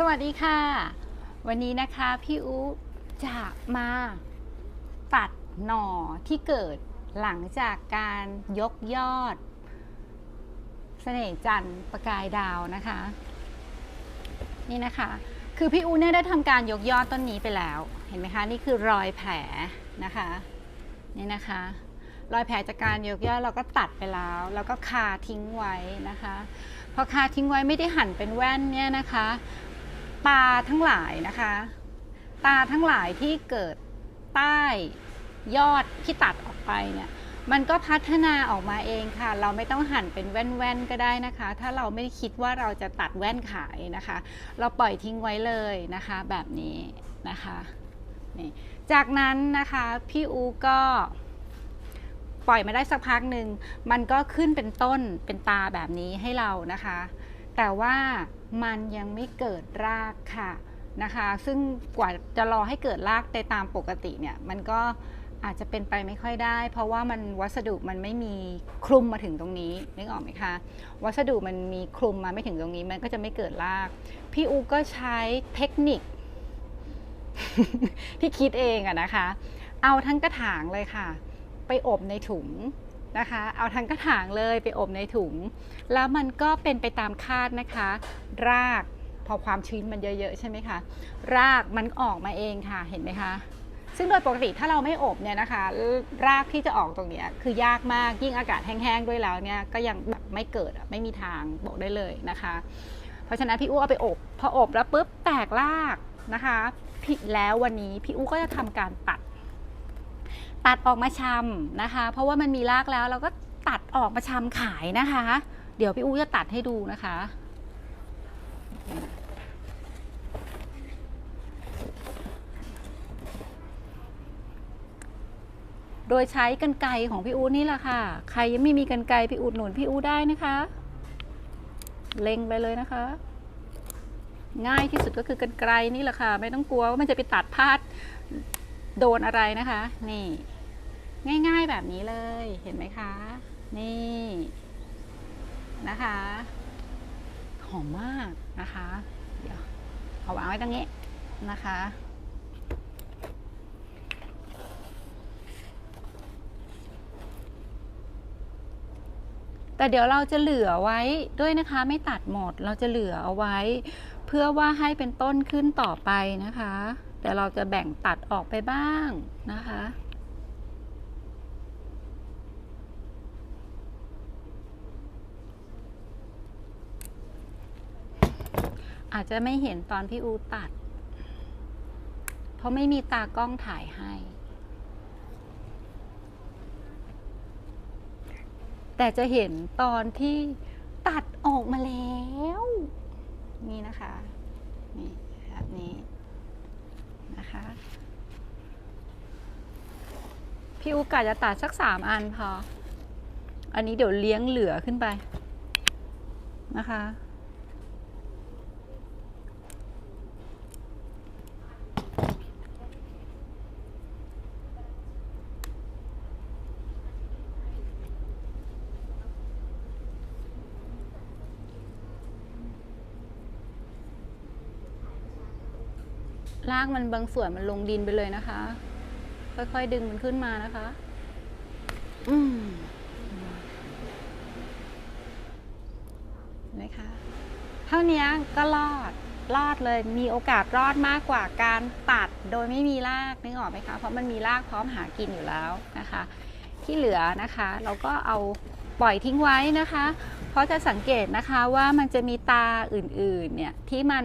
สวัสดีค่ะ วันนี้นะคะพี่อูจะมาตัดหน่อที่เกิดหลังจากการยกยอดเสน่จันทร์ประกายดาวนะคะ นี่นะคะ คือพี่อูเนี่ยได้ทำการยกยอดต้นนี้ไปแล้ว เห็นไหมคะนี่คือรอยแผลนะคะนี่นะคะ รอยแผลจากการยกยอดเราก็ตัดไปแล้ว แล้วก็คาทิ้งไว้นะคะพอคาทิ้งไว้ไม่ได้หั่นเป็นแว่นเนี่ยนะคะ ตาทั้งหลายนะคะ ตาทั้งหลายที่เกิดใต้ยอดที่ตัดออกไปเนี่ยมันก็พัฒนาออกมาเองค่ะ เราไม่ต้องหั่นเป็นแว่นๆก็ได้นะคะ ถ้าเราไม่คิดว่าเราจะตัดแว่นขายนะคะ เราปล่อยทิ้งไว้เลยนะคะ แบบนี้นะคะนี่จากนั้นนะคะพี่อูก็ปล่อยมาได้สักพักหนึ่งมันก็ขึ้นเป็นต้นเป็นตาแบบนี้ให้เรานะคะ แต่ว่ามันยังไม่เกิดรากค่ะนะคะ ซึ่งกว่าจะรอให้เกิดรากในตามปกติเนี่ยมันก็อาจจะเป็นไปไม่ค่อยได้ เพราะว่ามันวัสดุมันไม่มีคลุมมาถึงตรงนี้นึกออกไหมคะวัสดุมันมีคลุมมาไม่ถึงตรงนี้ มันก็จะไม่เกิดราก พี่อูก็ใช้เทคนิค ที่คิดเองอะนะคะ เอาทั้งกระถางเลยค่ะ ไปอบในถุง นะคะ เอาทั้งกระถางเลยไปอบในถุง แล้วมันก็เป็นไปตามคาดนะคะ รากพอความชื้นมันเยอะๆใช่ไหมคะ รากมันออกมาเองค่ะเห็นไหมคะซึ่งโดยปกติถ้าเราไม่อบเนี่ยนะคะ รากที่จะออกตรงเนี้ยคือยากมากยิ่งอากาศแห้งๆด้วยแล้วเนี่ยก็ยังแบบไม่เกิดไม่มีทางบอกได้เลยนะคะ เพราะฉะนั้นพี่อู้เอาไปอบพออบแล้วปุ๊บแตกรากนะคะพี่แล้ววันนี้พี่อู้ก็จะทำการตัด ตัดออกมาชำนะคะ เพราะว่ามันมีรากแล้วเราก็ตัดออกมาชำขายนะคะ เดี๋ยวพี่อู้จะตัดให้ดูนะคะ โดยใช้กันไกรของพี่อู๊ดนี่แหละค่ะ ใครยังไม่มีกันไกรพี่อูดหนุนพี่อู๊ดได้นะคะ เล็งไปเลยนะคะง่ายที่สุดก็คือกันไกรนี่แหละค่ะ ไม่ต้องกลัวว่ามันจะไปตัดพลาดโดนอะไรนะคะ นี่ ง่ายๆแบบนี้เลยเห็นไหมคะ นี่นะคะหอมมากนะคะ เดี๋ยวเอาวางไว้ตรงนี้นะคะ แต่เดี๋ยวเราจะเหลือไว้ด้วยนะคะ ไม่ตัดหมดเราจะเหลือเอาไว้ เพื่อว่าให้เป็นต้นขึ้นต่อไปนะคะ แต่เราจะแบ่งตัดออกไปบ้างนะคะ อาจจะไม่เห็นตอนพี่อูตัด เพราะไม่มีตากล้องถ่ายให้ แต่จะเห็นตอนที่ตัดออกมาแล้ว นี่นะคะ นี่แบบนี้นะคะ พี่อุกาจะตัดสักสามอันพอ อันนี้เดี๋ยวเลี้ยงเหลือขึ้นไปนะคะ ลากมันบางส่วนมันลงดินไปเลยนะคะ ค่อยๆดึงมันขึ้นมานะคะ อืมเห็นไหมคะเท่านี้ก็รอดรอดเลยมีโอกาสรอดมากกว่าการตัดโดยไม่มีรากนึกออกไหมคะ เพราะมันมีรากพร้อมหากินอยู่แล้วนะคะ ที่เหลือนะคะ เราก็เอาปล่อยทิ้งไว้นะคะ เพราะจะสังเกตนะคะว่ามันจะมีตาอื่นๆเนี่ยที่มัน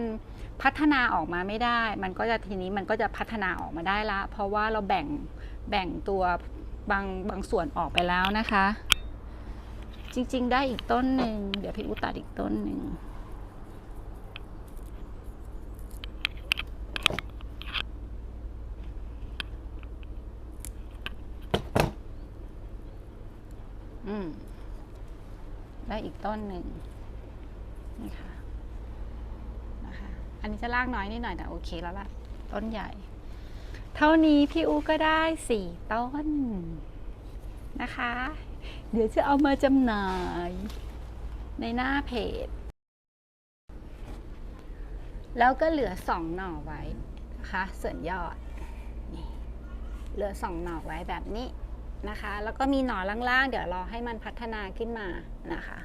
พัฒนาออกมาไม่ได้ มันก็จะทีนี้มันก็จะพัฒนาออกมาได้ละ เพราะว่าเราแบ่งแบ่งตัวบางบางส่วนออกไปแล้วนะคะ จริง ๆ ได้อีกต้นหนึ่งเดี๋ยวพี่อุตัดอีกต้นหนึ่งอืมได้อีกต้นหนึ่งนี่ค่ะนะคะ อันนี้จะล่ากน้อยนิดหน่อยแต่โอเคแล้วล่ะ ต้นใหญ่ เท่านี้พี่อูก็ได้สี่ต้นนะคะ เดี๋ยวจะเอามาจำหน่าย ในหน้าเพจ แล้วก็เหลือสองหน่อไว้นะคะส่วนยอดนี่เหลือสองหน่อไว้แบบนี้นะคะ แล้วก็มีหน่อล่างๆ เดี๋ยวรอให้มันพัฒนาขึ้นมานะคะ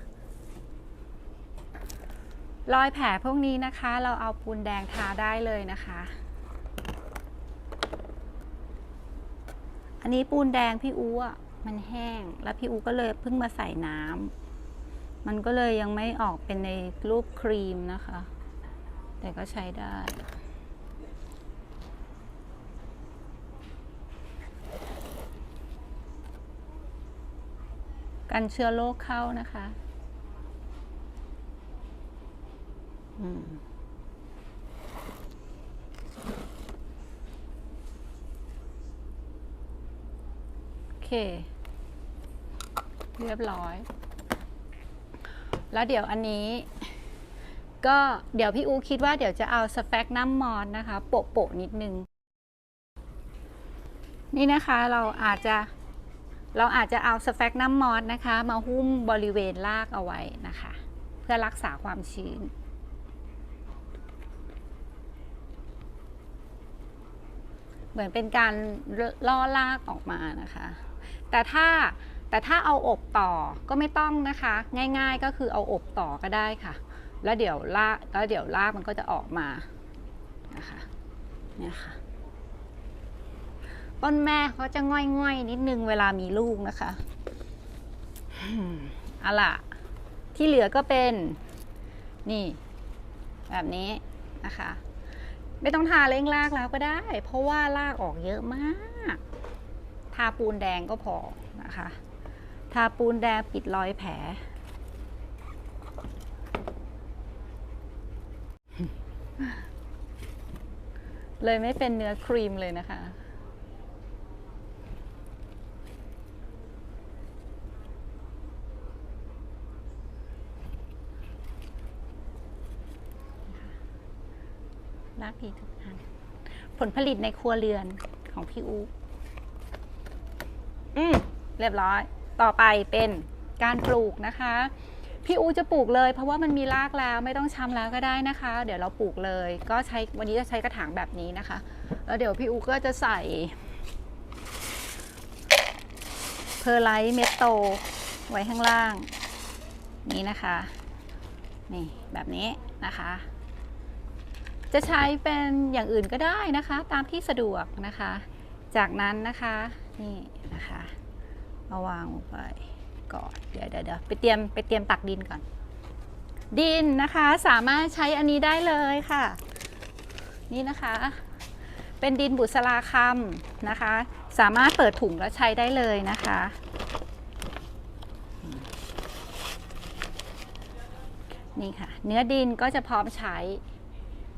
รอยแผลพวกนี้นะคะ เราเอาปูนแดงทาได้เลยนะคะ อันนี้ปูนแดงพี่อูอะมันแห้ง แล้วพี่อู๋ก็เลยเพิ่งมาใส่น้ำมันก็เลยยังไม่ออกเป็นในรูปครีมนะคะ แต่ก็ใช้ได้กันเชื้อโรคเข้านะคะ อืม โอเค เรียบร้อย แล้วเดี๋ยวอันนี้ ก็เดี๋ยวพี่อูคิดว่าเดี๋ยวจะเอาสเปกน้ำมอนนะคะ โปะโปะนิดนึง นี่นะคะเราอาจจะเราอาจจะเอาสเปกน้ำมอสนะคะ มาหุ้มบริเวณรากเอาไว้นะคะ เพื่อรักษาความชื้น เห มือนเป็นการล่อรากออกมานะคะ แต่ถ้าแต่ถ้าเอาอบต่อก็ไม่ต้องนะคะ ง่ายๆก็คือเอาอบต่อก็ได้ค่ะ แล้วเดี๋ยวรากแล้วเดี๋ยวรากมันก็จะออกมานะคะเนี่ยค่ะต้นแม่เขาจะง่อยๆนิดนึงเวลามีลูกนะคะเอาล่ะ ที่เหลือก็เป็น นี่ แบบนี้นะคะ ไม่ต้องทาเร่งรากแล้วก็ได้ เพราะว่ารากออกเยอะมาก ทาปูนแดงก็พอนะคะ ทาปูนแดงปิดรอยแผล เลยไม่เป็นเนื้อครีมเลยนะคะ มีทุกอันผลผลิตในครัวเรือนของพี่อูอืมเรียบร้อย ต่อไปเป็นการปลูกนะคะ พี่อูจะปลูกเลย เพราะว่ามันมีรากแล้วไม่ต้องช้ำแล้วก็ได้นะคะ เดี๋ยวเราปลูกเลย ก็ใช้วันนี้จะใช้กระถางแบบนี้นะคะ แล้วเดี๋ยวพี่อูก็จะใส่เพอร์ไลท์เมตโตไว้ข้างล่าง นี้นะคะ นี่แบบนี้นะคะ จะใช้เป็นอย่างอื่นก็ได้นะคะ ตามที่สะดวกนะคะ จากนั้นนะคะนี่นะคะเอาวางลงไปก่อนเดี๋ยวเดี๋ยวเดี๋ยวไปเตรียมไปเตรียมตักดินก่อน ดินนะคะสามารถใช้อันนี้ได้เลยค่ะ นี่นะคะ เป็นดินบุษราคำนะคะ สามารถเปิดถุงแล้วใช้ได้เลยนะคะนี่ค่ะ เนื้อดินก็จะพร้อมใช้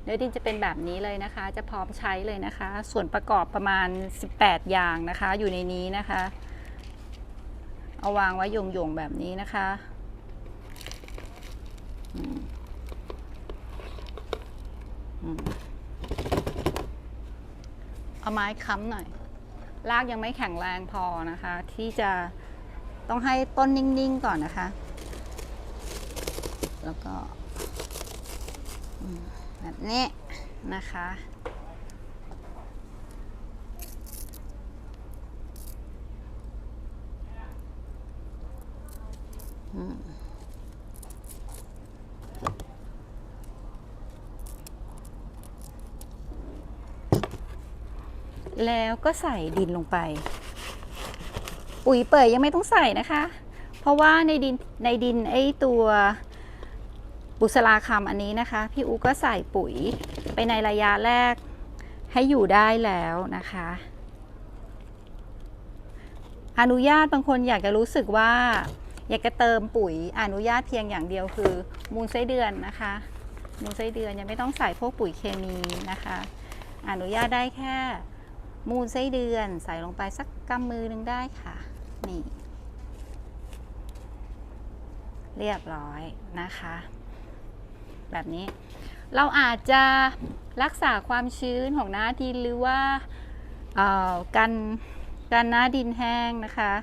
เนื้อดินจะเป็นแบบนี้เลยนะคะ จะพร้อมใช้เลยนะคะ ส่วนประกอบประมาณ 18 อย่างนะคะ อยู่ในนี้นะคะ เอาวางไว้โยงๆแบบนี้นะคะเอาไม้ค้ำหน่อยรากยังไม่แข็งแรงพอนะคะ ที่จะต้องให้ต้นนิ่งๆก่อนนะคะ แล้วก็ แบบนี้นะคะ อืมแล้วก็ใส่ดินลงไป ปุ๋ยเปิดยังไม่ต้องใส่นะคะ เพราะว่าในดินในดินไอ้ตัว บุษราคำอันนี้นะคะ พี่อูก็ใส่ปุ๋ยไปในระยะแรกให้อยู่ได้แล้วนะคะ อนุญาตบางคนอยากจะรู้สึกว่า อยากจะเติมปุ๋ยอนุญาตเพียงอย่างเดียวคือ มูลไส้เดือนนะคะ มูลไส้เดือนยังไม่ต้องใส่พวกปุ๋ยเคมีนะคะ อนุญาตได้แค่ มูลไส้เดือนใส่ลงไปสักกำมือหนึงได้ค่ะนี่เรียบร้อยนะคะ แบบนี้ เราอาจจะรักษาความชื้นของหน้าดินหรือว่ากันกันหน้าดินแห้งนะคะ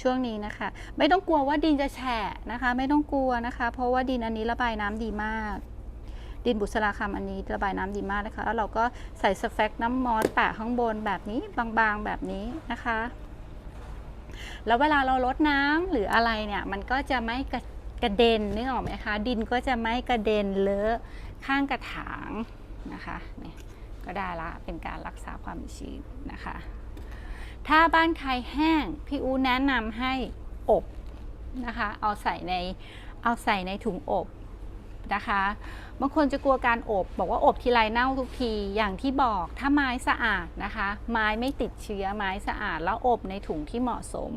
ช่วงนี้นะคะ ไม่ต้องกลัวว่าดินจะแฉะนะคะ ไม่ต้องกลัวนะคะ เพราะว่าดินอันนี้ระบายน้ำดีมาก ดินบุษราคำอันนี้ระบายน้ำดีมากนะคะ แล้วเราก็ใส่สแฟกน้ำมอสแปะข้างบนแบบนี้บางๆแบบนี้นะคะแล้วเวลาเราลดน้ำหรืออะไรเนี่ย มันก็จะไม่กระ กระเด็นนึกออกไหมคะดินก็จะไม่กระเด็นเลอะข้างกระถางนะคะเนี่ยก็ได้ละเป็นการรักษาความชื้นนะคะ ถ้าบ้านใครแห้งพี่อูแนะนำให้อบนะคะ เอาใส่ในเอาใส่ในถุงอบนะคะบางคนจะกลัวการอบ บอกว่าอบทีไรเน่าทุกทีอย่างที่บอกถ้าไม้สะอาดนะคะ ไม้ไม่ติดเชื้อไม้สะอาดแล้วอบในถุงที่เหมาะสม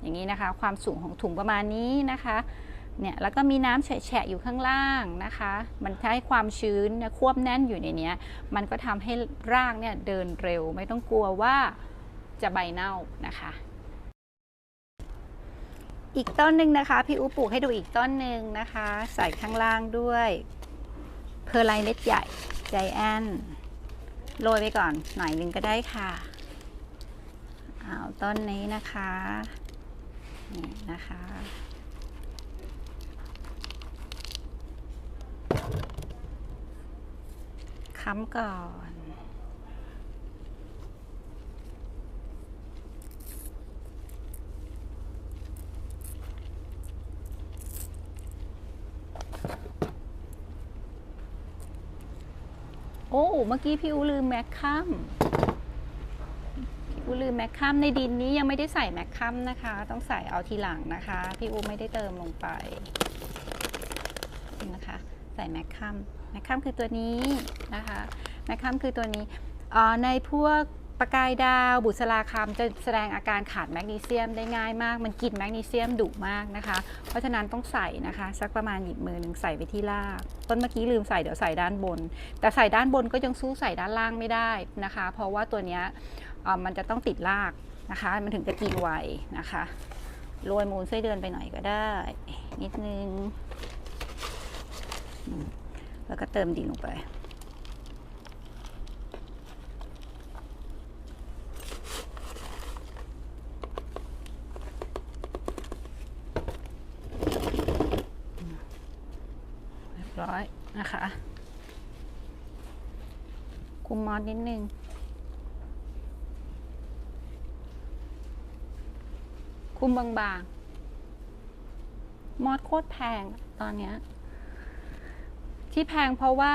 อย่างนี้นะคะ ความสูงของถุงประมาณนี้นะคะ เนี่ยแล้วก็มีน้ำแฉะอยู่ข้างล่างนะคะ มันให้ความชื้นควบแน่นอยู่ในนี้มันก็ทำให้รากเนี่ยเดินเร็ว ไม่ต้องกลัวว่าจะใบเน่านะคะ อีกต้นหนึ่งนะคะ พี่อูปลูกให้ดูอีกต้นหนึ่งนะคะ ใส่ข้างล่างด้วยเพอร์ไลเม็ดใหญ่ใจแอนโรยไปก่อนหน่อยหนึ่งก็ได้ค่ะเอาต้นนี้นะคะนี่นะคะ ค้ำก่อนโอ้เมื่อกี้พี่อูลืมแมคคัมพี่อูลืมแมคคัมในดินนี้ยังไม่ได้ใส่แมคคัมนะคะ ต้องใส่เอาทีหลังนะคะ พี่อูไม่ได้เติมลงไปนะคะ ใส่แมคคัม แมคคัมคือตัวนี้นะคะแมคคัมคือตัวนี้ในพวกประกายดาวบุษราคำจะแสดงอาการขาดแมกนีเซียมได้ง่ายมาก มันกินแมกนีเซียมดุมากนะคะ เพราะฉะนั้นต้องใส่นะคะ สักประมาณหยิบมือหนึ่งใส่ไปที่รากต้นเมื่อกี้ลืมใส่เดี๋ยวใส่ด้านบน แต่ใส่ด้านบนก็ยังสู้ใส่ด้านล่างไม่ได้นะคะ เพราะว่าตัวนี้มันจะต้องติดรากนะคะ มันถึงจะกินไวนะคะโรยมูลไส้เดือนไปหน่อยก็ได้ นิดนึง แล้วก็เติมดินลงไป เรียบร้อยนะคะ คุมมอสนิดนึง คุมบางๆ มอสโคตรแพงตอนเนี้ย ที่แพงเพราะว่า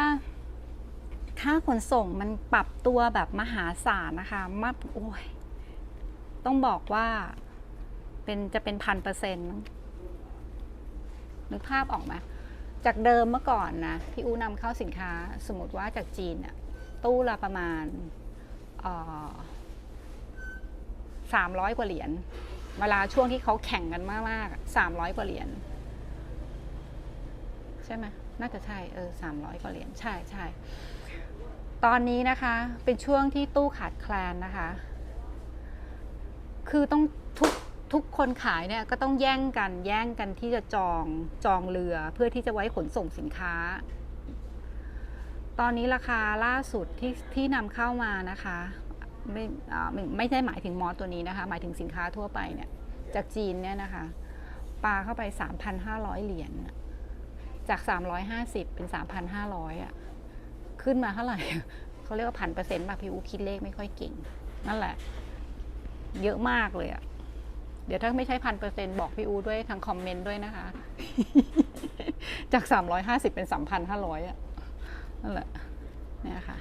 ค่าขนส่งมันปรับตัวแบบมหาศาลนะคะมาโอ้ยต้องบอกว่าเป็นจะเป็นพันเปอร์เซ็นต์นึกภาพออกไหมจากเดิมเมื่อก่อนนะพี่อูนำเข้าสินค้าสมมติว่าจากจีนอะตู้ละประมาณสามร้อยกว่าเหรียญเวลาช่วงที่เขาแข่งกันมากๆสามร้อยกว่าเหรียญใช่ไหม น่าจะใช่เออสามร้อยกว่าเหรียญใช่ใช่ตอนนี้นะคะเป็นช่วงที่ตู้ขาดแคลนนะคะ คือต้องทุกทุกคนขายเนี่ยก็ต้องแย่งกันแย่งกันที่จะจองจองเรือเพื่อที่จะไว้ขนส่งสินค้า ตอนนี้ราคาล่าสุดที่ที่นำเข้ามานะคะ ไม่อ่าไม่ใช่หมายถึงมอสตัวนี้นะคะ หมายถึงสินค้าทั่วไปเนี่ยจากจีนเนี่ยนะคะปลาเข้าไป 3,500 เหรียญ จาก 350 เป็น 3,500อะขึ้นมาเท่าไหร่เขาเรียกว่าพันเปอร์เซ็นต์ป่ะพี่อูคิดเลขไม่ค่อยเก่ง นั่นแหละ เยอะมากเลยอะเดี๋ยวถ้าไม่ใช่พันเปอร์เซ็นต์บอกพี่อูด้วยทางคอมเมนต์ด้วยนะคะ จาก 350 เป็น 3,500อะนั่นแหละเนี่ยค่ะ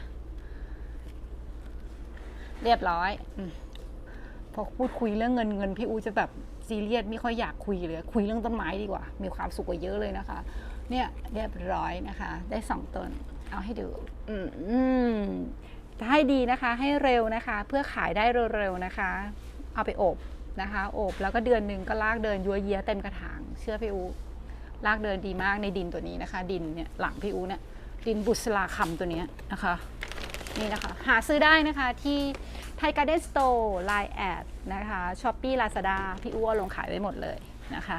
เรียบร้อยอพอพูดคุยเรื่องเงินเงินพี่อูจะแบบซีเรียสไม่ค่อยอยากคุยเลย คุยเรื่องต้นไม้ดีกว่า มีความสุขกว่าเยอะเลยนะคะ เนี่ยเรียบร้อยนะคะ ได้สองต้นเอาให้ดูอืมจะให้ดีนะคะให้เร็วนะคะ เพื่อขายได้เร็วๆนะคะ เอาไปอบนะคะ อบแล้วก็เดือนหนึ่งก็ลากเดินยัวเยียเต็มกระถาง เชื่อพี่อูลากเดินดีมากในดินตัวนี้นะคะ ดินเนี่ยหลังพี่อูเนี่ยดินบุษราคำตัวนี้นะคะนี่นะคะ หาซื้อได้นะคะที่ไทยการ์เด้นสโตร์ไลน์แอดนะคะช้อปปี้ลาซาด้าพี่อูเอาลงขายไว้หมดเลยนะคะ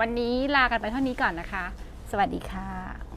วันนี้ลากันไปเท่านี้ก่อนนะคะ สวัสดีค่ะ